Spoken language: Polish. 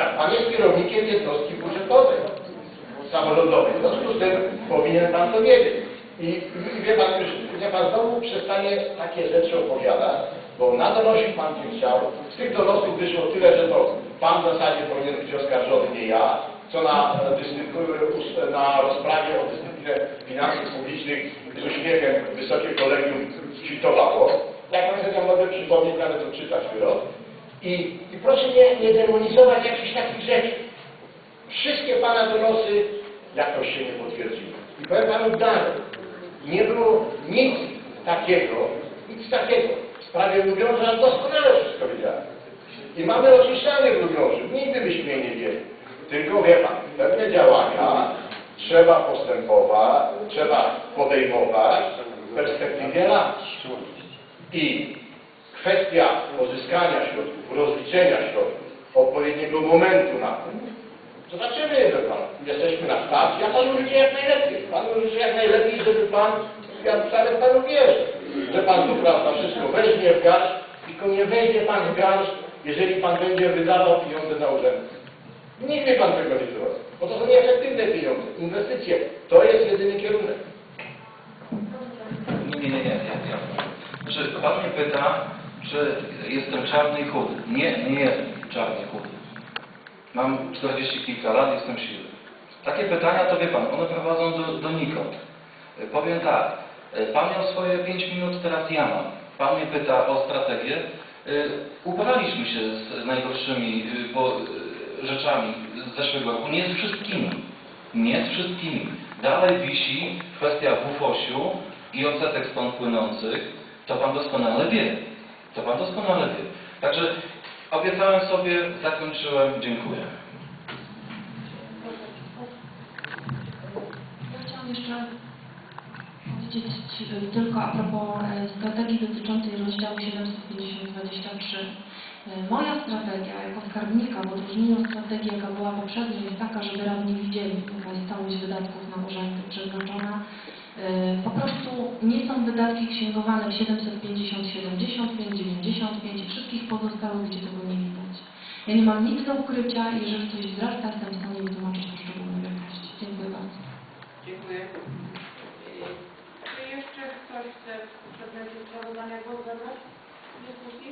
Tak, pan jest kierownikiem jednostki budżetowej samorządowej. W związku z tym powinien pan to wiedzieć. I, i wie pan, już nie pan znowu przestanie takie rzeczy opowiadać, bo na donosi pan tym chciał. Z tych donosów wyszło tyle, że to pan w zasadzie powinien być oskarżony, nie ja, co na, na rozprawie o dyscyplinę finansów publicznych z uśmiechem wysokie kolegium kwitowało. Jak pan sobie mogę przypomnieć, nawet odczytać wyrok. I, I proszę nie, nie demonizować jakichś takich rzeczy. Wszystkie Pana jakoś się nie potwierdziły. I powiem Panu dalej, nie było nic takiego, nic takiego. W sprawie Lubiąża doskonale wszystko wiedziałem. I mamy oczyszczanie w Lubiążu, nigdy byśmy nie wiedzieli. Tylko wie Pan, pewne działania trzeba postępować, trzeba podejmować w perspektywie lat. I kwestia pozyskania środków, rozliczenia środków, odpowiedniego momentu na to. Zobaczymy, że Pan, jesteśmy na starcie, ja Panu życzę jak najlepiej. Panu życzę jak najlepiej, żeby Pan, ja wcale Panu wierzę, że Pan tu, prawda, wszystko weźmie w garść, tylko nie weźmie Pan w garść, jeżeli Pan będzie wydawał pieniądze na urzędy. Nigdy Pan tego nie zrobi, bo to są nieefektywne pieniądze. Inwestycje to jest jedyny kierunek. Nie, nie, nie, nie, nie. Znaczy, Pan mnie pyta, czy jestem czarny i chudy. Nie, nie jestem czarny i chudy. Mam 40 kilka lat, jestem silny. Takie pytania, to wie Pan, one prowadzą do, donikąd. Y, Powiem tak, y, Pan miał swoje 5 minut, teraz ja mam. Pan mnie pyta o strategię. Y, Uporaliśmy się z najgorszymi rzeczami z zeszłego roku. Nie z wszystkimi. Nie z wszystkimi. Dalej wisi kwestia WFOŚ-u i odsetek stąd płynących. To Pan doskonale wie. To Pan doskonale wie. Także obiecałem sobie, zakończyłem. Dziękuję. Chciałam jeszcze powiedzieć e, tylko a propos e, strategii dotyczącej rozdziału 750-23. E, Moja strategia jako skarbnika w odróżnieniu od strategii, jaka była poprzednio, jest taka, żeby radni widzieli, jaka jest całość wydatków na urzędy przeznaczona. E, po prostu nie są wydatki księgowane w 750, 75, 95 i wszystkich pozostałych, gdzie tego nie widać. Ja nie mam nic do ukrycia i jeżeli coś wzrasta, jestem w stanie wytłumaczyć poszczególne wielkości. Dziękuję bardzo. Dziękuję. Czy jeszcze ktoś chce w przedmiocie sprawozdania głos zabrać w dyskusji?